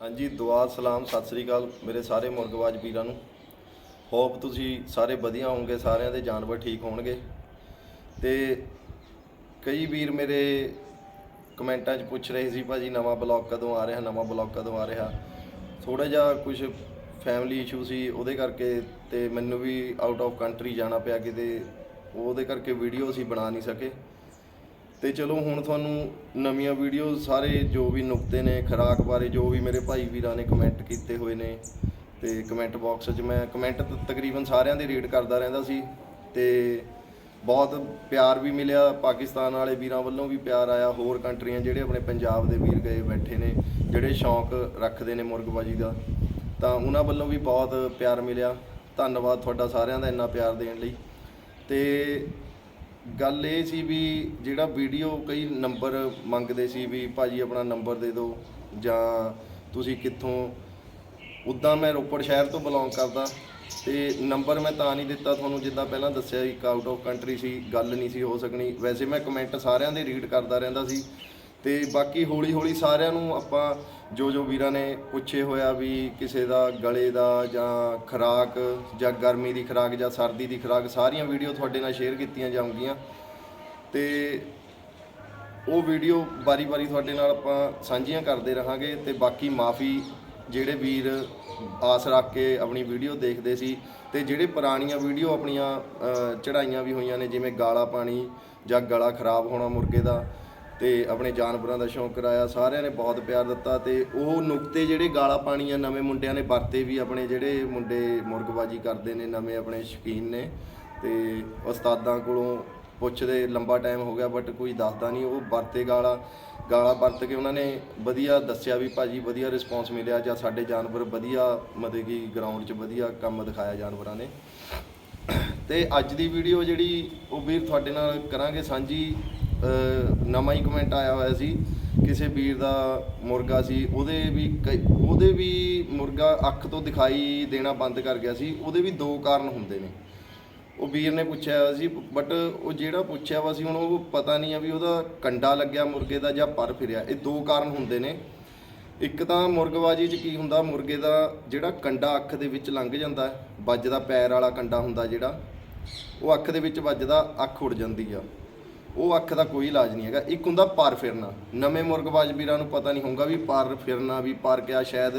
ਹਾਂਜੀ, ਦੁਆ, ਸਲਾਮ, ਸਤਿ ਸ੍ਰੀ ਅਕਾਲ ਮੇਰੇ ਸਾਰੇ ਮੁਰਗਵਾਜ ਵੀਰਾਂ ਨੂੰ। ਹੋਪ ਤੁਸੀਂ ਸਾਰੇ ਵਧੀਆ ਹੋਵੋਗੇ, ਸਾਰਿਆਂ ਦੇ ਜਾਨਵਰ ਠੀਕ ਹੋਣਗੇ। ਤੇ ਕਈ ਵੀਰ ਮੇਰੇ ਕਮੈਂਟਾਂ 'ਚ ਪੁੱਛ ਰਹੇ ਸੀ, ਭਾਜੀ ਨਵਾਂ ਬਲੌਗ ਕਦੋਂ ਆ ਰਿਹਾ, ਨਵਾਂ ਬਲੌਗ ਕਦੋਂ ਆ ਰਿਹਾ? ਥੋੜਾ ਜਿਹਾ ਕੁਝ ਫੈਮਿਲੀ ਇਸ਼ੂ ਸੀ, ਉਹਦੇ ਕਰਕੇ ਤੇ ਮੈਨੂੰ ਵੀ ਆਊਟ ਆਫ ਕੰਟਰੀ ਜਾਣਾ ਪਿਆ ਕਿਤੇ, ਉਹਦੇ ਕਰਕੇ ਵੀਡੀਓ ਅਸੀਂ ਬਣਾ ਨਹੀਂ ਸਕੇ। ਤੇ ਚਲੋ ਹੁਣ ਤੁਹਾਨੂੰ ਨਵੀਆਂ ਵੀਡੀਓ ਸਾਰੇ ਜੋ ਵੀ ਨੁਕਤੇ ਨੇ, ਖੁਰਾਕ ਬਾਰੇ ਜੋ ਵੀ ਮੇਰੇ ਭਾਈ ਵੀਰਾਂ ਨੇ ਕਮੈਂਟ ਕੀਤੇ ਹੋਏ ਨੇ, ਤੇ ਕਮੈਂਟ ਬਾਕਸ 'ਚ ਮੈਂ ਕਮੈਂਟ ਤਕਰੀਬਨ ਸਾਰਿਆਂ ਦੇ ਰੀਡ ਕਰਦਾ ਰਹਿੰਦਾ ਸੀ, ਤੇ ਬਹੁਤ ਪਿਆਰ ਵੀ ਮਿਲਿਆ, ਪਾਕਿਸਤਾਨ ਵਾਲੇ ਵੀਰਾਂ ਵੱਲੋਂ ਵੀ ਪਿਆਰ ਆਇਆ, ਹੋਰ ਕੰਟਰੀਆਂ ਜਿਹੜੇ ਆਪਣੇ ਪੰਜਾਬ ਦੇ ਵੀਰ ਗਏ ਬੈਠੇ ਨੇ, ਜਿਹੜੇ ਸ਼ੌਂਕ ਰੱਖਦੇ ਨੇ ਮੁਰਗਬਾਜੀ ਦਾ, ਤਾਂ ਉਹਨਾਂ ਵੱਲੋਂ ਵੀ ਬਹੁਤ ਪਿਆਰ ਮਿਲਿਆ, ਧੰਨਵਾਦ ਤੁਹਾਡਾ ਸਾਰਿਆਂ ਦਾ ਇੰਨਾ ਪਿਆਰ ਦੇਣ ਲਈ, ਤੇ ਗੱਲ ਇਹ ਸੀ ਵੀ ਜਿਹੜਾ ਵੀਡੀਓ ਕਈ ਨੰਬਰ ਮੰਗਦੇ ਸੀ ਵੀ ਭਾਜੀ ਆਪਣਾ ਨੰਬਰ ਦੇ ਦਿਓ ਜਾਂ ਤੁਸੀਂ ਕਿੱਥੋਂ, ਉੱਦਾਂ ਮੈਂ ਰੋਪੜ ਸ਼ਹਿਰ ਤੋਂ ਬਿਲੋਂਗ ਕਰਦਾ ਤੇ ਨੰਬਰ ਮੈਂ ਤਾਂ ਨਹੀਂ ਦਿੱਤਾ, ਤੁਹਾਨੂੰ ਜਿੱਦਾਂ ਪਹਿਲਾਂ ਦੱਸਿਆ ਇੱਕ ਆਊਟ ਆਫ ਕੰਟਰੀ ਸੀ, ਗੱਲ ਨਹੀਂ ਸੀ ਹੋ ਸਕਣੀ। ਵੈਸੇ ਮੈਂ ਕਮੈਂਟ ਸਾਰਿਆਂ ਦੇ ਰੀਡ ਕਰਦਾ ਰਹਿੰਦਾ ਸੀ। ਤੇ ਬਾਕੀ ਹੌਲੀ ਹੌਲੀ ਸਾਰਿਆਂ ਨੂੰ ਆਪਾਂ ਜੋ ਜੋ ਵੀਰਾਂ ਨੇ ਪੁੱਛੇ ਹੋਇਆ ਵੀ ਕਿਸੇ ਦਾ ਗਲੇ ਦਾ ਜਾਂ ਖੁਰਾਕ ਜਾਂ ਗਰਮੀ ਦੀ ਖੁਰਾਕ ਜਾਂ ਸਰਦੀ ਦੀ ਖੁਰਾਕ ਸਾਰੀਆਂ ਵੀਡੀਓ ਤੁਹਾਡੇ ਨਾਲ ਸ਼ੇਅਰ ਕੀਤੀਆਂ ਜਾਣਗੀਆਂ ਤੇ ਉਹ ਵੀਡੀਓ ਬਾਰੀ-ਬਾਰੀ ਤੁਹਾਡੇ ਨਾਲ ਆਪਾਂ ਸਾਂਝੀਆਂ ਕਰਦੇ ਰਹਾਂਗੇ ਤੇ ਬਾਕੀ ਮਾਫੀ ਜਿਹੜੇ ਵੀਰ ਆਸ ਰੱਖ ਕੇ ਆਪਣੀ ਵੀਡੀਓ ਦੇਖਦੇ ਸੀ ਤੇ ਜਿਹੜੇ ਪੁਰਾਣੀਆਂ ਵੀਡੀਓ ਆਪਣੀਆਂ ਅ, ਚੜਾਈਆਂ ਵੀ ਹੋਈਆਂ ਨੇ ਜਿਵੇਂ ਗਾਲਾ ਪਾਣੀ ਜਾਂ ਗਲਾ ਖਰਾਬ ਹੋਣਾ ਮੁਰਗੇ ਦਾ ਤੇ ਆਪਣੇ ਜਾਨਵਰਾਂ ਦਾ ਸ਼ੌਂਕ ਕਰਾਇਆ, ਸਾਰਿਆਂ ਨੇ ਬਹੁਤ ਪਿਆਰ ਦਿੱਤਾ ਤੇ ਉਹ ਨੁਕਤੇ ਜਿਹੜੇ ਗਾਲਾ ਪਾਣੀ ਆ ਨਵੇਂ ਮੁੰਡਿਆਂ ਨੇ ਵਰਤੇ ਵੀ ਆਪਣੇ ਜਿਹੜੇ ਮੁੰਡੇ ਮੁਰਗਬਾਜੀ ਕਰਦੇ ਨੇ ਨਵੇਂ ਆਪਣੇ ਸ਼ੌਕੀਨ ਨੇ ਤੇ ਉਸਤਾਦਾਂ ਕੋਲੋਂ ਪੁੱਛਦੇ ਲੰਬਾ ਟਾਈਮ ਹੋ ਗਿਆ ਬਟ ਕੋਈ ਦੱਸਦਾ ਨਹੀਂ, ਉਹ ਵਰਤੇ ਗਾਲਾ ਗਾਲਾ ਵਰਤ ਕੇ ਉਹਨਾਂ ਨੇ ਵਧੀਆ ਦੱਸਿਆ ਵੀ ਭਾਜੀ ਵਧੀਆ ਰਿਸਪੌਂਸ ਮਿਲਿਆ ਜਾਂ ਸਾਡੇ ਜਾਨਵਰ ਵਧੀਆ ਮਤਲਬ ਕਿ ਗਰਾਊਂਡ 'ਚ ਵਧੀਆ ਕੰਮ ਦਿਖਾਇਆ ਜਾਨਵਰਾਂ ਨੇ। ਤੇ ਅੱਜ ਦੀ ਵੀਡੀਓ ਜਿਹੜੀ ਉਹ ਵੀਰ ਤੁਹਾਡੇ ਨਾਲ ਕਰਾਂਗੇ ਸਾਂਝੀ। ਨਵਾਂ ਹੀ ਕਮੈਂਟ ਆਇਆ ਹੋਇਆ ਸੀ, ਕਿਸੇ ਵੀਰ ਦਾ ਮੁਰਗਾ ਸੀ, ਉਹਦੇ ਵੀ ਕਈ- ਉਹਦੇ ਵੀ ਮੁਰਗਾ ਅੱਖ ਤੋਂ ਦਿਖਾਈ ਦੇਣਾ ਬੰਦ ਕਰ ਗਿਆ ਸੀ, ਉਹਦੇ ਵੀ ਦੋ ਕਾਰਨ ਹੁੰਦੇ ਨੇ। ਉਹ ਵੀਰ ਨੇ ਪੁੱਛਿਆ ਹੋਇਆ ਸੀ ਬਟ ਉਹ ਜਿਹੜਾ ਪੁੱਛਿਆ ਵਾ ਸੀ, ਹੁਣ ਉਹ ਪਤਾ ਨਹੀਂ ਆ ਵੀ ਉਹਦਾ ਕੰਡਾ ਲੱਗਿਆ ਮੁਰਗੇ ਦਾ ਜਾਂ ਪਰ ਫਿਰਿਆ, ਇਹ ਦੋ ਕਾਰਨ ਹੁੰਦੇ ਨੇ। ਇੱਕ ਤਾਂ ਮੁਰਗਬਾਜੀ 'ਚ ਕੀ ਹੁੰਦਾ, ਮੁਰਗੇ ਦਾ ਜਿਹੜਾ ਕੰਡਾ ਅੱਖ ਦੇ ਵਿੱਚ ਲੰਘ ਜਾਂਦਾ, ਵੱਜਦਾ ਪੈਰ ਵਾਲਾ ਕੰਡਾ ਹੁੰਦਾ ਜਿਹੜਾ, ਉਹ ਅੱਖ ਦੇ ਵਿੱਚ ਵੱਜਦਾ, ਅੱਖ ਉੜ ਜਾਂਦੀ ਆ। ਉਹ ਅੱਖ ਦਾ ਕੋਈ ਇਲਾਜ ਨਹੀਂ ਹੈਗਾ। ਇੱਕ ਹੁੰਦਾ ਪਰ ਫਿਰਨਾ। ਨਵੇਂ ਮੁਰਗਬਾਜ਼ ਵੀਰਾਂ ਨੂੰ ਪਤਾ ਨਹੀਂ ਹੋਊਗਾ ਵੀ ਪਰ ਫਿਰਨਾ, ਵੀ ਪਰ ਕਿਆ ਸ਼ਾਇਦ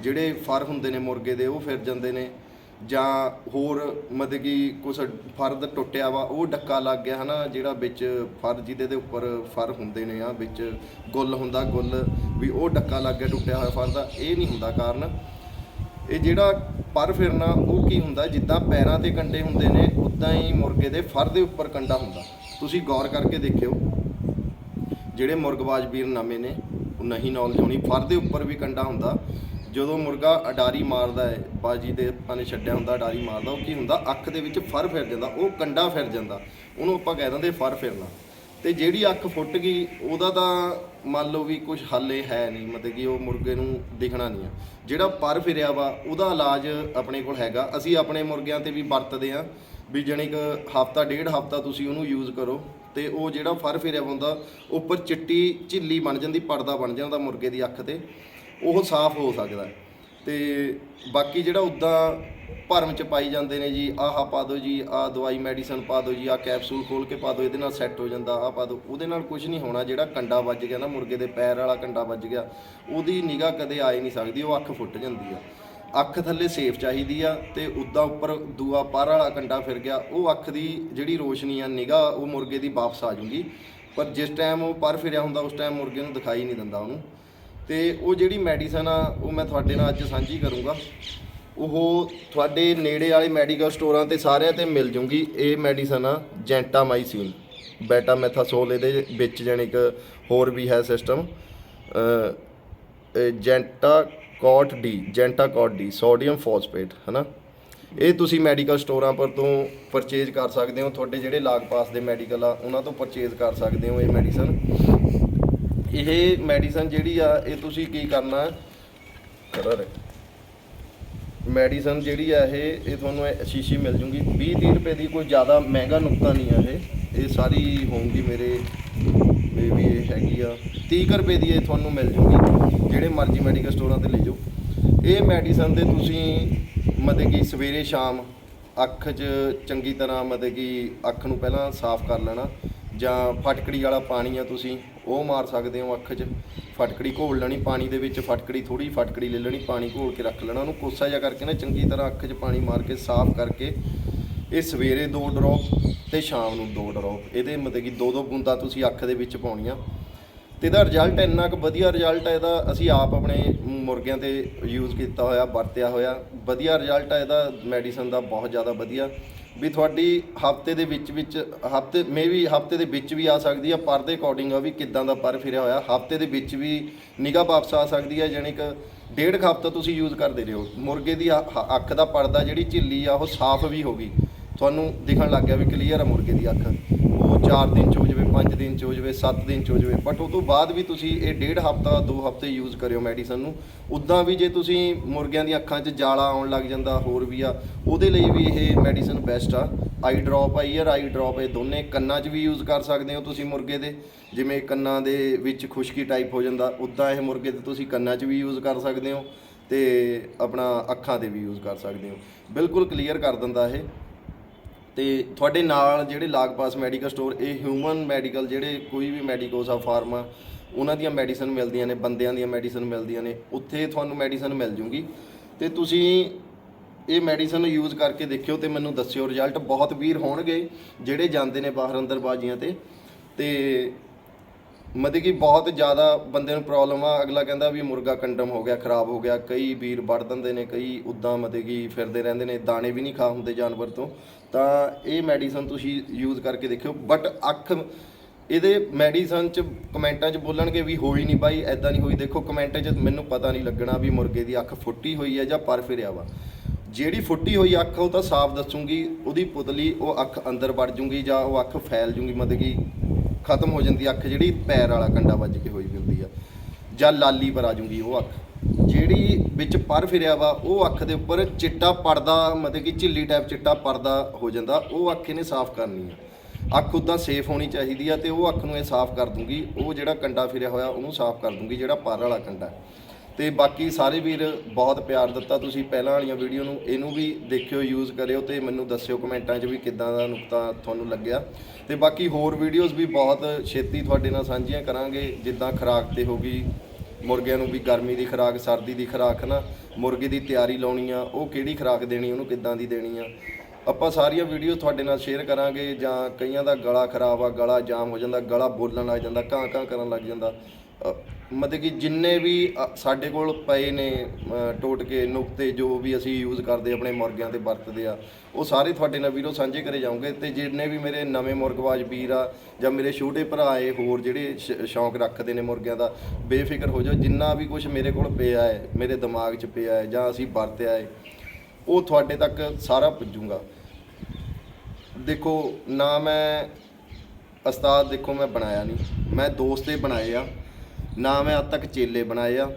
ਜਿਹੜੇ ਫਰ ਹੁੰਦੇ ਨੇ ਮੁਰਗੇ ਦੇ, ਉਹ ਫਿਰ ਜਾਂਦੇ ਨੇ। ਜਾਂ ਹੋਰ ਮਤਲਬ ਕਿ ਕੁਛ ਫਰਦ ਟੁੱਟਿਆ ਵਾ, ਉਹ ਡੱਕਾ ਲੱਗ ਗਿਆ ਹਨਾ, ਜਿਹੜਾ ਵਿੱਚ ਫਰ ਜਿਹਦੇ ਦੇ ਉੱਪਰ ਫਰ ਹੁੰਦੇ ਨੇ ਆ ਵਿੱਚ ਗੁੱਲ ਹੁੰਦਾ, ਗੁੱਲ ਵੀ ਉਹ ਡੱਕਾ ਲੱਗ ਗਿਆ, ਟੁੱਟਿਆ ਹੋਇਆ ਫਰ ਦਾ। ਇਹ ਨਹੀਂ ਹੁੰਦਾ ਕਾਰਨ। ਇਹ ਜਿਹੜਾ ਪਰ ਫਿਰਨਾ, ਉਹ ਕੀ ਹੁੰਦਾ, ਜਿੱਦਾਂ ਪੈਰਾਂ ਤੇ ਕੰਡੇ ਹੁੰਦੇ ਨੇ, ਉਦਾਂ ਹੀ ਮੁਰਗੇ ਦੇ ਫਰ ਦੇ ਉੱਪਰ ਕੰਡਾ ਹੁੰਦਾ। ਤੁਸੀਂ ਗੌਰ ਕਰਕੇ ਦੇਖਿਓ, ਜਿਹੜੇ ਮੁਰਗਬਾਜ਼ ਵੀਰ ਨਵੇਂ ਨੇ, ਉਹ ਨਹੀਂ ਨੌਲੇਜ ਹੋਣੀ। ਫਰ ਦੇ ਉੱਪਰ ਵੀ ਕੰਡਾ ਹੁੰਦਾ, ਜਦੋਂ ਮੁਰਗਾ ਅਡਾਰੀ ਮਾਰਦਾ ਹੈ, ਬਾਜੀ ਦੇ ਆਪਾਂ ਨੇ ਛੱਡਿਆ ਹੁੰਦਾ, ਅਡਾਰੀ ਮਾਰਦਾ, ਉਹ ਕੀ ਹੁੰਦਾ? ਅੱਖ ਦੇ ਵਿੱਚ ਫਰ ਫਿਰ ਜਾਂਦਾ, ਉਹ ਕੰਡਾ ਫਿਰ ਜਾਂਦਾ। ਉਹਨੂੰ ਆਪਾਂ ਕਹਿ ਦਿੰਦੇ ਫਰ ਫਿਰਨਾ। ਤੇ ਜਿਹੜੀ ਅੱਖ ਫੁੱਟ ਗਈ, ਉਹਦਾ ਤਾਂ ਮੰਨ ਲਓ ਵੀ ਕੁਝ ਹੱਲੇ ਹੈ ਨਹੀਂ, ਮਤਲਬ ਕਿ ਉਹ ਮੁਰਗੇ ਨੂੰ ਦਿਖਣਾ ਨਹੀਂ ਆ। ਜਿਹੜਾ ਪਰ ਫਿਰਿਆ ਵਾ, ਉਹਦਾ ਇਲਾਜ ਆਪਣੇ ਕੋਲ ਹੈਗਾ। ਅਸੀਂ ਆਪਣੇ ਮੁਰਗਿਆਂ ਤੇ ਵੀ ਵਰਤਦੇ ਆ ਵੀ ਜਾਣੀ ਕਿ ਹਫਤਾ, ਡੇਢ ਹਫਤਾ ਤੁਸੀਂ ਉਹਨੂੰ ਯੂਜ਼ ਕਰੋ ਤੇ ਉਹ ਜਿਹੜਾ ਫਰ ਫਿਰਿਆ ਹੁੰਦਾ, ਉੱਪਰ ਚਿੱਟੀ ਝਿੱਲੀ ਬਣ ਜਾਂਦੀ, ਪਰਦਾ ਬਣ ਜਾਂਦਾ ਮੁਰਗੇ ਦੀ ਅੱਖ ਤੇ, ਉਹ ਸਾਫ਼ ਹੋ ਸਕਦਾ ਹੈ। ਤੇ ਬਾਕੀ ਜਿਹੜਾ ਉਦਾਂ ਭਰਮ ਚ ਪਾਈ ਜਾਂਦੇ ਨੇ ਜੀ, ਆਹ ਪਾ ਦਿਓ ਜੀ, ਆਹ ਦਵਾਈ ਮੈਡੀਸਨ ਪਾ ਦਿਓ ਜੀ, ਆਹ ਕੈਪਸੂਲ ਖੋਲ ਕੇ ਪਾ ਦਿਓ, ਇਹਦੇ ਨਾਲ ਸੈੱਟ ਹੋ ਜਾਂਦਾ, ਆਹ ਪਾ ਦਿਓ, ਉਹਦੇ ਨਾਲ ਕੁਝ ਨਹੀਂ ਹੋਣਾ ਜਿਹੜਾ ਕੰਡਾ ਵੱਜ ਗਿਆ ਨਾ, ਮੁਰਗੇ ਦੇ ਪੈਰ ਵਾਲਾ ਕੰਡਾ ਵੱਜ ਗਿਆ, ਉਹਦੀ ਨਿਗਾਹ ਕਦੇ ਆ ਹੀ ਨਹੀਂ ਸਕਦੀ, ਉਹ ਅੱਖ ਫੁੱਟ ਜਾਂਦੀ ਆ ਅੱਖ ਥੱਲੇ ਸੇਫ ਚਾਹੀਦੀ ਆ ਤੇ ਉਦਾਂ ਉੱਪਰ ਦੂਆ ਪਰ ਵਾਲਾ ਕੰਡਾ ਫਿਰ ਗਿਆ, ਉਹ ਅੱਖ ਦੀ ਜਿਹੜੀ ਰੋਸ਼ਨੀ ਆ, ਨਿਗਾਹ, ਉਹ ਮੁਰਗੇ ਦੀ ਵਾਪਸ ਆ ਜੂਗੀ ਪਰ ਜਿਸ ਟਾਈਮ ਉਹ ਪਰ ਫਿਰਿਆ ਹੁੰਦਾ, ਉਸ ਟਾਈਮ ਮੁਰਗੇ ਨੂੰ ਦਿਖਾਈ ਨਹੀਂ ਦਿੰਦਾ ਉਹਨੂੰ। ਤੇ ਉਹ ਜਿਹੜੀ ਮੈਡੀਸਨ ਆ, ਉਹ ਮੈਂ ਤੁਹਾਡੇ ਨਾਲ ਅੱਜ ਸਾਂਝੀ ਕਰੂੰਗਾ। ਉਹ ਤੁਹਾਡੇ ਨੇੜੇ ਵਾਲੇ ਮੈਡੀਕਲ ਸਟੋਰਾਂ ਤੇ ਸਾਰਿਆਂ ਤੇ ਮਿਲ ਜੂਗੀ, ਇਹ ਮੈਡੀਸਨ ਆ ਜੈਂਟਾਮਾਈਸਿਨ ਬੈਟਾਮੈਥਾਸੋਲ ਇਹਦੇ ਵਿੱਚ ਜਾਣੀ ਕਿ ਹੋਰ ਵੀ ਹੈ ਸਿਸਟਮ ਜੈਂਟਾ ਕੋਟ ਡੀ, ਜੈਂਟਾ ਕੋਟ ਡੀ, ਸੋਡੀਅਮ ਫਾਸਫੇਟ, ਹਨਾ? ਇਹ ਤੁਸੀਂ ਮੈਡੀਕਲ ਸਟੋਰਾਂ ਪਰ ਤੋਂ ਪਰਚੇਜ਼ ਕਰ ਸਕਦੇ ਹੋ, ਤੁਹਾਡੇ ਜਿਹੜੇ ਲਾਗ-ਪਾਸ ਦੇ ਮੈਡੀਕਲ ਆ, ਉਹਨਾਂ ਤੋਂ ਪਰਚੇਜ਼ ਕਰ ਸਕਦੇ ਹੋ ਇਹ ਮੈਡੀਸਨ। ਇਹ ਮੈਡੀਸਨ ਜਿਹੜੀ ਆ, ਇਹ ਤੁਸੀਂ ਕੀ ਕਰਨਾ? ਹੈ ਮੈਡੀਸਨ ਜਿਹੜੀ ਆ ਇਹ ਇਹ ਤੁਹਾਨੂੰ ਸ਼ੀਸ਼ੀ ਮਿਲ ਜੂਗੀ। 20 30 ਰੁਪਏ ਦੀ ਕੋਈ ਜ਼ਿਆਦਾ ਮਹਿੰਗਾ ਨੁਕਤਾ ਨਹੀਂ ਆ ਇਹ। ਇਹ ਸਾਰੀ ਹੋਊਗੀ ਮੇਰੇ, ਇਹ ਵੀ ਇਹ ਹੈਗੀ ਆ। 30 ਕੁ ਰੁਪਏ ਦੀ ਇਹ ਤੁਹਾਨੂੰ ਮਿਲ ਜੂਗੀ, ਜਿਹੜੇ ਮਰਜ਼ੀ ਮੈਡੀਕਲ ਸਟੋਰਾਂ ਤੇ ਲੈ ਜਾਓ। ਇਹ ਮੈਡੀਸਨ ਦੇ ਤੁਸੀਂ ਮਤਲਬ ਕਿ ਸਵੇਰੇ ਸ਼ਾਮ ਅੱਖ 'ਚ ਚੰਗੀ ਤਰ੍ਹਾਂ ਮਤਲਬ ਕਿ ਅੱਖ ਨੂੰ ਪਹਿਲਾਂ ਸਾਫ਼ ਕਰ ਲੈਣਾ, ਜਾਂ ਫਟਕੜੀ ਵਾਲਾ ਪਾਣੀ ਆ ਤੁਸੀਂ, ਉਹ ਮਾਰ ਸਕਦੇ ਹੋ ਅੱਖ 'ਚ। ਫਟਕੜੀ ਘੋਲ ਲੈਣੀ, ਪਾਣੀ ਦੇ ਵਿੱਚ ਫਟਕੜੀ ਥੋੜੀ ਫਟਕੜੀ ਲੈ ਲੈਣੀ, ਪਾਣੀ ਘੋਲ ਕੇ ਰੱਖ ਲੈਣਾ, ਉਹਨੂੰ ਕੋਸਾ ਜਿਹਾ ਕਰਕੇ ਨਾ ਚੰਗੀ ਤਰ੍ਹਾਂ ਅੱਖ 'ਚ ਪਾਣੀ ਮਾਰ ਕੇ ਸਾਫ਼ ਕਰਕੇ, ਇਹ ਸਵੇਰੇ ਦੋ ਡ੍ਰੌਪ ਤੇ ਸ਼ਾਮ ਨੂੰ ਦੋ ਡ੍ਰੌਪ ਇਹਦੇ ਮਤਲਬ ਕਿ ਦੋ ਦੋ ਬੂੰਦਾਂ ਤੁਸੀਂ ਅੱਖ ਦੇ ਵਿੱਚ ਪਾਉਣੀਆਂ। ਤੇ ਇਹਦਾ ਰਿਜ਼ਲਟ ਇੰਨਾ ਕੁ ਵਧੀਆ ਰਿਜ਼ਲਟ ਹੈ ਇਹਦਾ ਅਸੀਂ ਆਪ ਆਪਣੇ ਮੁਰਗਿਆਂ ਤੇ ਯੂਜ਼ ਕੀਤਾ ਹੋਇਆ, ਵਰਤਿਆ ਹੋਇਆ। ਵਧੀਆ ਰਿਜ਼ਲਟ ਹੈ ਇਹਦਾ ਮੈਡੀਸਨ ਦਾ ਬਹੁਤ ਜ਼ਿਆਦਾ ਵਧੀਆ। ਵੀ ਤੁਹਾਡੀ ਹਫ਼ਤੇ ਦੇ ਵਿੱਚ ਵਿੱਚ, ਹਫ਼ਤੇ ਮੇ ਵੀ ਹਫ਼ਤੇ ਦੇ ਵਿੱਚ ਵੀ ਆ ਸਕਦੀ ਆ, ਪਰ ਦੇ ਅਕੋਰਡਿੰਗ ਆ ਵੀ ਕਿੱਦਾਂ ਦਾ ਪਰ ਫਿਰਿਆ ਹੋਇਆ। ਹਫ਼ਤੇ ਦੇ ਵਿੱਚ ਵੀ ਨਿਗਾਹ ਵਾਪਸ ਆ ਸਕਦੀ ਹੈ ਜਾਣੀ ਕਿ ਡੇਢ ਕੁ ਹਫਤਾ ਤੁਸੀਂ ਯੂਜ਼ ਕਰਦੇ ਰਹੋ। ਮੁਰਗੇ ਦੀ ਅੱਖ ਦਾ ਪਰਦਾ ਜਿਹੜੀ ਝਿੱਲੀ ਆ, ਉਹ ਸਾਫ਼ ਵੀ ਹੋ ਗਈ। ਤੁਹਾਨੂੰ ਦਿਖਣ ਲੱਗ ਗਿਆ ਵੀ ਕਲੀਅਰ ਆ ਮੁਰਗੇ ਦੀ ਅੱਖ। ਉਹ 4 ਦਿਨ ਚ ਹੋ ਜਾਵੇ 5 ਦਿਨ ਚ ਹੋ ਜਾਵੇ 7 ਦਿਨ ਚ ਹੋ ਜਾਵੇ। ਬਟ ਉਹ ਤੋਂ ਬਾਅਦ ਵੀ ਤੁਸੀਂ ਇਹ ਡੇਢ ਹਫਤਾ 2 ਹਫ਼ਤੇ ਯੂਜ਼ ਕਰਿਓ ਮੈਡੀਸਨ ਨੂੰ। ਉਦਾਂ ਵੀ ਜੇ ਤੁਸੀਂ ਮੁਰਗਿਆਂ ਦੀਆਂ ਅੱਖਾਂ 'ਚ ਜਾਲਾ ਆਉਣ ਲੱਗ ਜਾਂਦਾ, ਹੋਰ ਵੀ ਆ, ਉਹਦੇ ਲਈ ਵੀ ਇਹ ਮੈਡੀਸਨ ਬੈਸਟ ਆ। ਆਈ ਡ੍ਰੌਪ ਆ ਈਅਰ ਆਈ ਡ੍ਰੌਪ ਇਹ ਦੋਨੇ ਕੰਨਾਂ 'ਚ ਵੀ ਯੂਜ਼ ਕਰ ਸਕਦੇ ਹੋ ਤੁਸੀਂ ਮੁਰਗੇ ਦੇ। ਜਿਵੇਂ ਕੰਨਾਂ ਦੇ ਵਿੱਚ ਖੁਸ਼ਕੀ ਟਾਈਪ ਹੋ ਜਾਂਦਾ, ਉਦਾਂ ਇਹ ਮੁਰਗੇ ਤੇ ਤੁਸੀਂ ਕੰਨਾਂ 'ਚ ਵੀ ਯੂਜ਼ ਕਰ ਸਕਦੇ ਹੋ ਤੇ ਆਪਣਾ ਅੱਖਾਂ ਤੇ ਵੀ ਯੂਜ਼ ਕਰ ਸਕਦੇ ਹੋ। ਬਿਲਕੁਲ ਕਲੀਅਰ ਕਰ ਦਿੰਦਾ ਇਹ। ਤੇ ਤੁਹਾਡੇ ਨਾਲ ਜਿਹੜੇ ਲਾਗਪਾਸ ਮੈਡੀਕਲ ਸਟੋਰ, ਇਹ ਹਿਊਮਨ ਮੈਡੀਕਲ ਜਿਹੜੇ ਕੋਈ ਵੀ ਮੈਡੀਕੋਸ ਆ ਫਾਰਮਾ, ਉਹਨਾਂ ਦੀਆਂ ਮੈਡੀਸਨ ਮਿਲਦੀਆਂ ਨੇ, ਬੰਦਿਆਂ ਦੀਆਂ ਮੈਡੀਸਨ ਮਿਲਦੀਆਂ ਨੇ, ਉੱਥੇ ਤੁਹਾਨੂੰ ਮੈਡੀਸਨ ਮਿਲ ਜੂਗੀ। ਤੇ ਤੁਸੀਂ ਇਹ ਮੈਡੀਸਨ ਯੂਜ਼ ਕਰਕੇ ਦੇਖਿਓ ਤੇ ਮੈਨੂੰ ਦੱਸਿਓ ਰਿਜ਼ਲਟ ਬਹੁਤ ਵੀਰ ਹੋਣਗੇ, ਜਿਹੜੇ ਜਾਂਦੇ ਨੇ ਬਾਹਰ ਅੰਦਰ ਬਾਜੀਆਂ ਤੇ। ਤੇ ਮਤਲਬ ਕਿ ਬਹੁਤ ਜ਼ਿਆਦਾ ਬੰਦੇ ਨੂੰ ਪ੍ਰੋਬਲਮ ਆ, ਅਗਲਾ ਕਹਿੰਦਾ ਵੀ ਮੁਰਗਾ ਕੰਡਮ ਹੋ ਗਿਆ, ਖਰਾਬ ਹੋ ਗਿਆ, ਕਈ ਵੀਰ ਵੜ ਦਿੰਦੇ ਨੇ, ਕਈ ਉਦਾਂ ਮਤਲਬ ਕਿ ਫਿਰਦੇ ਰਹਿੰਦੇ ਨੇ, ਦਾਣੇ ਵੀ ਨਹੀਂ ਖਾ ਹੁੰਦੇ ਜਾਨਵਰ ਤੋਂ। ਤਾਂ ਇਹ ਮੈਡੀਸਨ ਤੁਸੀਂ ਯੂਜ਼ ਕਰਕੇ ਦੇਖਿਓ। ਬਟ ਅੱਖ, ਇਹਦੇ ਮੈਡੀਸਨ ਚ ਕਮੈਂਟਾਂ 'ਚ ਬੋਲਣਗੇ ਵੀ ਹੋਈ ਨਹੀਂ ਬਾਈ ਐਦਾਂ ਨਹੀਂ ਹੋਈ। ਦੇਖੋ, ਕਮੈਂਟ 'ਚ ਮੈਨੂੰ ਪਤਾ ਨਹੀਂ ਲੱਗਣਾ ਵੀ ਮੁਰਗੇ ਦੀ ਅੱਖ ਫੁੱਟੀ ਹੋਈ ਹੈ ਜਾਂ ਪਰ ਫਿਰਿਆ ਵਾ। ਜਿਹੜੀ ਫੁੱਟੀ ਹੋਈ ਅੱਖ, ਉਹ ਤਾਂ ਸਾਫ਼ ਦੱਸੂਗੀ, ਉਹਦੀ ਪੁਤਲੀ, ਉਹ ਅੱਖ ਅੰਦਰ ਵੜ ਜੂਗੀ ਜਾਂ ਉਹ ਅੱਖ ਫੈਲ ਜੂਗੀ, ਮਤਲਬ ਕਿ ਖਤਮ ਹੋ ਜਾਂਦੀ ਅੱਖ ਜਿਹੜੀ, ਪੈਰ ਵਾਲਾ ਕੰਡਾ ਵੱਜ ਕੇ ਹੋਈ ਹੁੰਦੀ ਆ। ਜਾਂ ਲਾਲੀ ਪਰ ਆ ਜੂਗੀ ਉਹ ਅੱਖ। ਜਿਹੜੀ ਵਿੱਚ ਪਰ ਫਿਰਿਆ ਵਾ, ਉਹ ਅੱਖ ਦੇ ਉੱਪਰ ਚਿੱਟਾ ਪਰਦਾ, ਮਤਲਬ ਕਿ ਝਿੱਲੀ ਟਾਈਪ ਚਿੱਟਾ ਪਰਦਾ ਹੋ ਜਾਂਦਾ, ਉਹ ਅੱਖ ਇਹਨੇ ਸਾਫ਼ ਕਰਨੀ ਆ ਅੱਖ ਉਦਾਂ ਸੇਫ ਹੋਣੀ ਚਾਹੀਦੀ ਆ ਤੇ ਉਹ ਅੱਖ ਨੂੰ ਇਹ ਸਾਫ਼ ਕਰ ਦੂੰਗੀ, ਉਹ ਜਿਹੜਾ ਕੰਡਾ ਫਿਰਿਆ ਹੋਇਆ, ਉਹਨੂੰ ਸਾਫ਼ ਕਰ ਦੂੰਗੀ, ਜਿਹੜਾ ਪਰ ਵਾਲਾ ਕੰਡਾ ਹੈ। ਤੇ ਬਾਕੀ ਸਾਰੇ ਵੀਰ ਬਹੁਤ ਪਿਆਰ ਦਿੱਤਾ ਤੁਸੀਂ ਪਹਿਲਾਂ ਵਾਲੀਆਂ ਵੀਡੀਓ ਨੂੰ, ਇਹਨੂੰ ਵੀ ਦੇਖਿਓ ਯੂਜ਼ ਕਰਿਓ ਤੇ ਮੈਨੂੰ ਦੱਸਿਓ ਕਮੈਂਟਾਂ 'ਚ ਵੀ ਕਿੱਦਾਂ ਦਾ ਨੁਕਤਾ ਤੁਹਾਨੂੰ ਲੱਗਿਆ ਤੇ ਬਾਕੀ ਹੋਰ ਵੀਡੀਓਜ਼ ਵੀ ਬਹੁਤ ਛੇਤੀ ਤੁਹਾਡੇ ਨਾਲ ਸਾਂਝੀਆਂ ਕਰਾਂਗੇ, ਜਿੱਦਾਂ ਖੁਰਾਕ ਤੇ ਹੋ ਗਈ ਮੁਰਗਿਆਂ ਨੂੰ ਵੀ ਗਰਮੀ ਦੀ ਖੁਰਾਕ, ਸਰਦੀ ਦੀ ਖੁਰਾਕ ਨਾ ਮੁਰਗੇ ਦੀ ਤਿਆਰੀ ਲਾਉਣੀ ਆ, ਉਹ ਕਿਹੜੀ ਖੁਰਾਕ ਦੇਣੀ, ਉਹਨੂੰ ਕਿੱਦਾਂ ਦੀ ਦੇਣੀ ਆ? ਆਪਾਂ ਸਾਰੀਆਂ ਵੀਡੀਓ ਤੁਹਾਡੇ ਨਾਲ ਸ਼ੇਅਰ ਕਰਾਂਗੇ ਜਾਂ ਕਈਆਂ ਦਾ ਗਲਾ ਖਰਾਬ ਆ, ਗਲਾ ਜਾਮ ਹੋ ਜਾਂਦਾ, ਗਲਾ ਬੋਲਣ ਲੱਗ ਜਾਂਦਾ ਕਾਂ ਕਾਂ ਕਰਨ ਲੱਗ ਜਾਂਦਾ। ਮਤਲਬ ਕਿ ਜਿੰਨੇ ਵੀ ਅ, ਸਾਡੇ ਕੋਲ ਪਏ ਨੇ ਅ, ਟੋਟਕੇ ਨੁਕਤੇ ਜੋ ਵੀ ਅਸੀਂ ਯੂਜ਼ ਕਰਦੇ ਆਪਣੇ ਮੁਰਗਿਆਂ ਤੇ ਵਰਤਦੇ ਆ ਉਹ ਸਾਰੇ ਤੁਹਾਡੇ ਨਾਲ ਵੀਡੀਓ ਸਾਂਝੇ ਕਰੇ ਜਾਉਂਗੇ ਤੇ ਜਿੰਨੇ ਵੀ ਮੇਰੇ ਨਵੇਂ ਮੁਰਗਵਾਜ ਵੀਰ ਆ ਜਾਂ ਮੇਰੇ ਛੋਟੇ ਭਰਾ ਏ ਹੋਰ ਜਿਹੜੇ ਸ਼- ਸ਼ੌਂਕ ਰੱਖਦੇ ਨੇ ਮੁਰਗਿਆਂ ਦਾ ਬੇਫਿਕਰ ਹੋ ਜਾਓ ਜਿੰਨਾ ਵੀ ਕੁਝ ਮੇਰੇ ਕੋਲ ਪਿਆ ਹੈ ਮੇਰੇ ਦਿਮਾਗ 'ਚ ਪਿਆ ਹੈ ਜਾਂ ਅਸੀਂ ਵਰਤਿਆ ਹੈ ਉਹ ਤੁਹਾਡੇ ਤੱਕ ਸਾਰਾ ਪੁੱਜੂਗਾ। ਦੇਖੋ ਨਾ ਮੈਂ ਉਸਤਾਦ ਦੇਖੋ ਮੈਂ ਬਣਾਇਆ ਨਹੀਂ ਮੈਂ ਦੋਸਤੇ ਬਣਾਏ ਆ ਨਾ ਮੈਂ ਅੱਜ ਤੱਕ ਚੇਲੇ ਬਣਾਏ ਆ,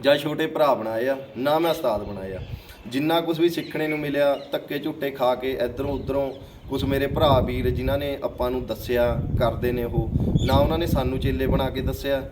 ਜਾਂ ਛੋਟੇ ਭਰਾ ਬਣਾਏ ਆ, ਨਾ ਮੈਂ ਉਸਤਾਦ ਬਣਾਏ ਆ। ਜਿੰਨਾ ਕੁਝ ਵੀ ਸਿੱਖਣੇ ਨੂੰ ਮਿਲਿਆ, ਧੱਕੇ ਝੁੱਟੇ ਖਾ ਕੇ ਇਧਰੋਂ ਉਧਰੋਂ ਕੁਝ ਮੇਰੇ ਭਰਾ ਵੀਰ ਜਿਨ੍ਹਾਂ ਨੇ ਆਪਾਂ ਨੂੰ ਦੱਸਿਆ, ਕਰਦੇ ਨੇ ਉਹ, ਨਾ ਉਹਨਾਂ ਨੇ ਸਾਨੂੰ ਚੇਲੇ ਬਣਾ ਕੇ ਦੱਸਿਆ।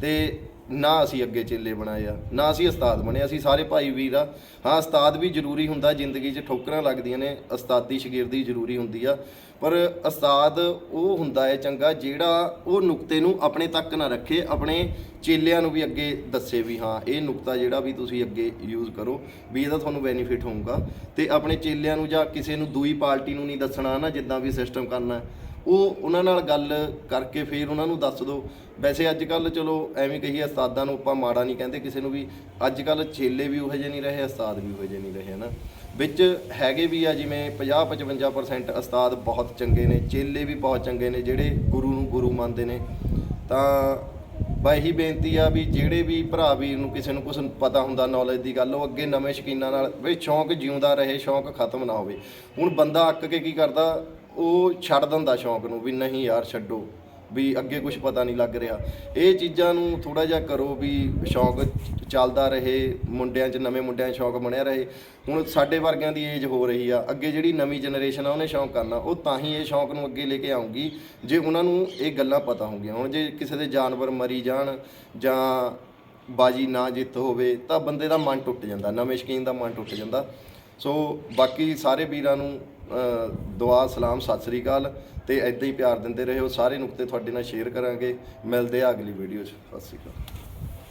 ਤੇ ਨਾ ਅਸੀਂ ਅੱਗੇ ਚੇਲੇ ਬਣਾਏ ਆ, ਨਾ ਅਸੀਂ ਉਸਤਾਦ ਬਣੇ, ਅਸੀਂ ਸਾਰੇ ਭਾਈ ਵੀਰ ਆ। ਹਾਂ, ਉਸਤਾਦ ਵੀ ਜ਼ਰੂਰੀ ਹੁੰਦਾ, ਜ਼ਿੰਦਗੀ 'ਚ ਠੋਕਰਾਂ ਲੱਗਦੀਆਂ ਨੇ, ਉਸਤਾਦੀ ਸ਼ਾਗਿਰਦੀ ਜ਼ਰੂਰੀ ਹੁੰਦੀ ਆ। ਪਰ ਉਸਤਾਦ ਉਹ ਹੁੰਦਾ ਹੈ ਚੰਗਾ, ਜਿਹੜਾ ਉਹ ਨੁਕਤੇ ਨੂੰ ਆਪਣੇ ਤੱਕ ਨਾ ਰੱਖੇ, ਆਪਣੇ ਚੇਲਿਆਂ ਨੂੰ ਵੀ ਅੱਗੇ ਦੱਸੇ ਵੀ ਹਾਂ, ਇਹ ਨੁਕਤਾ ਜਿਹੜਾ ਵੀ ਤੁਸੀਂ ਅੱਗੇ ਯੂਜ਼ ਕਰੋ, ਵੀ ਇਹਦਾ ਤੁਹਾਨੂੰ ਬੈਨੀਫਿਟ ਹੋਊਗਾ। ਤੇ ਆਪਣੇ ਚੇਲਿਆਂ ਨੂੰ ਜਾਂ ਕਿਸੇ ਨੂੰ ਦੂਈ ਪਾਰਟੀ ਨੂੰ ਨਹੀਂ ਦੱਸਣਾ ਨਾ, ਜਿੱਦਾਂ ਵੀ ਸਿਸਟਮ ਕਰਨਾ। ਹੈ। ਉਹ ਉਹਨਾਂ ਨਾਲ ਗੱਲ ਕਰਕੇ ਫਿਰ ਉਹਨਾਂ ਨੂੰ ਦੱਸ ਦਿਓ। ਵੈਸੇ ਅੱਜ ਕੱਲ ਚਲੋ ਐਵੇਂ ਕਹੀਏ ਉਸਤਾਦਾਂ ਨੂੰ ਆਪਾਂ ਮਾੜਾ ਨਹੀਂ ਕਹਿੰਦੇ ਕਿਸੇ ਨੂੰ ਵੀ ਅੱਜ ਕੱਲ ਚੇਲੇ ਵੀ ਉਹੋ ਜਿਹੇ ਨਹੀਂ ਰਹੇ, ਉਸਤਾਦ ਵੀ ਉਹੋ ਜਿਹੇ ਨਹੀਂ ਰਹੇ, ਹਨਾ। ਵਿੱਚ ਹੈਗੇ ਵੀ ਆ ਜਿਵੇਂ 50 55% ਉਸਤਾਦ ਬਹੁਤ ਚੰਗੇ ਨੇ, ਚੇਲੇ ਵੀ ਬਹੁਤ ਚੰਗੇ ਨੇ, ਜਿਹੜੇ ਗੁਰੂ ਨੂੰ ਗੁਰੂ ਮੰਨਦੇ ਨੇ। ਤਾਂ ਬਾ ਇਹੀ ਬੇਨਤੀ ਆ ਵੀ ਜਿਹੜੇ ਵੀ ਭਰਾ ਵੀਰ ਨੂੰ ਕਿਸੇ ਨੂੰ ਕੁਝ ਪਤਾ ਹੁੰਦਾ ਨੌਲੇਜ ਦੀ ਗੱਲ, ਉਹ ਅੱਗੇ ਨਵੇਂ ਸ਼ਕੀਨਾਂ ਨਾਲ, ਵੀ ਸ਼ੌਂਕ ਜਿਉਂਦਾ ਰਹੇ, ਸ਼ੌਂਕ ਖਤਮ ਨਾ ਹੋਵੇ। ਹੁਣ ਬੰਦਾ ਅੱਕ ਕੇ ਕੀ ਕਰਦਾ ਉਹ ਛੱਡ ਦਿੰਦਾ ਸ਼ੌਂਕ ਨੂੰ ਵੀ ਨਹੀਂ ਯਾਰ ਛੱਡੋ, ਵੀ ਅੱਗੇ ਕੁਝ ਪਤਾ ਨਹੀਂ ਲੱਗ ਰਿਹਾ। ਇਹ ਚੀਜ਼ਾਂ ਨੂੰ ਥੋੜਾ ਜਿਹਾ ਕਰੋ ਵੀ ਸ਼ੌਂਕ ਚੱਲਦਾ ਰਹੇ, ਮੁੰਡਿਆਂ 'ਚ ਨਵੇਂ ਮੁੰਡਿਆਂ 'ਚ ਸ਼ੌਂਕ ਬਣਿਆ ਰਹੇ। ਹੁਣ ਸਾਡੇ ਵਰਗਿਆਂ ਦੀ ਏਜ ਹੋ ਰਹੀ ਆ, ਅੱਗੇ ਜਿਹੜੀ ਨਵੀਂ ਜਨਰੇਸ਼ਨ ਆ ਉਹਨੇ ਸ਼ੌਂਕ ਕਰਨਾ, ਉਹ ਤਾਂ ਹੀ ਇਹ ਸ਼ੌਂਕ ਨੂੰ ਅੱਗੇ ਲੈ ਕੇ ਆਉਂਗੀ ਜੇ ਉਹਨਾਂ ਨੂੰ ਇਹ ਗੱਲਾਂ ਪਤਾ ਹੋਣਗੀਆਂ। ਹੁਣ ਜੇ ਕਿਸੇ ਦੇ ਜਾਨਵਰ ਮਰੀ ਜਾਣ ਜਾਂ ਬਾਜੀ ਨਾ ਜਿੱਤ ਹੋਵੇ, ਤਾਂ ਬੰਦੇ ਦਾ ਮਨ ਟੁੱਟ ਜਾਂਦਾ, ਨਵੇਂ ਸ਼ਕੀਨ ਦਾ ਮਨ ਟੁੱਟ ਜਾਂਦਾ। ਸੋ ਬਾਕੀ ਸਾਰੇ ਵੀਰਾਂ ਨੂੰ ਦੁਆ, ਸਲਾਮ, ਸਤਿ ਸ੍ਰੀ ਅਕਾਲ ਤੇ ਐਦਾਂ ਹੀ ਪਿਆਰ ਦਿੰਦੇ ਰਹੋ। ਸਾਰੇ ਨੁਕਤੇ ਤੁਹਾਡੇ ਨਾਲ ਸ਼ੇਅਰ ਕਰਾਂਗੇ। ਮਿਲਦੇ ਆ ਅਗਲੀ ਵੀਡੀਓ 'ਚ। ਸਤਿ ਸ੍ਰੀ ਅਕਾਲ।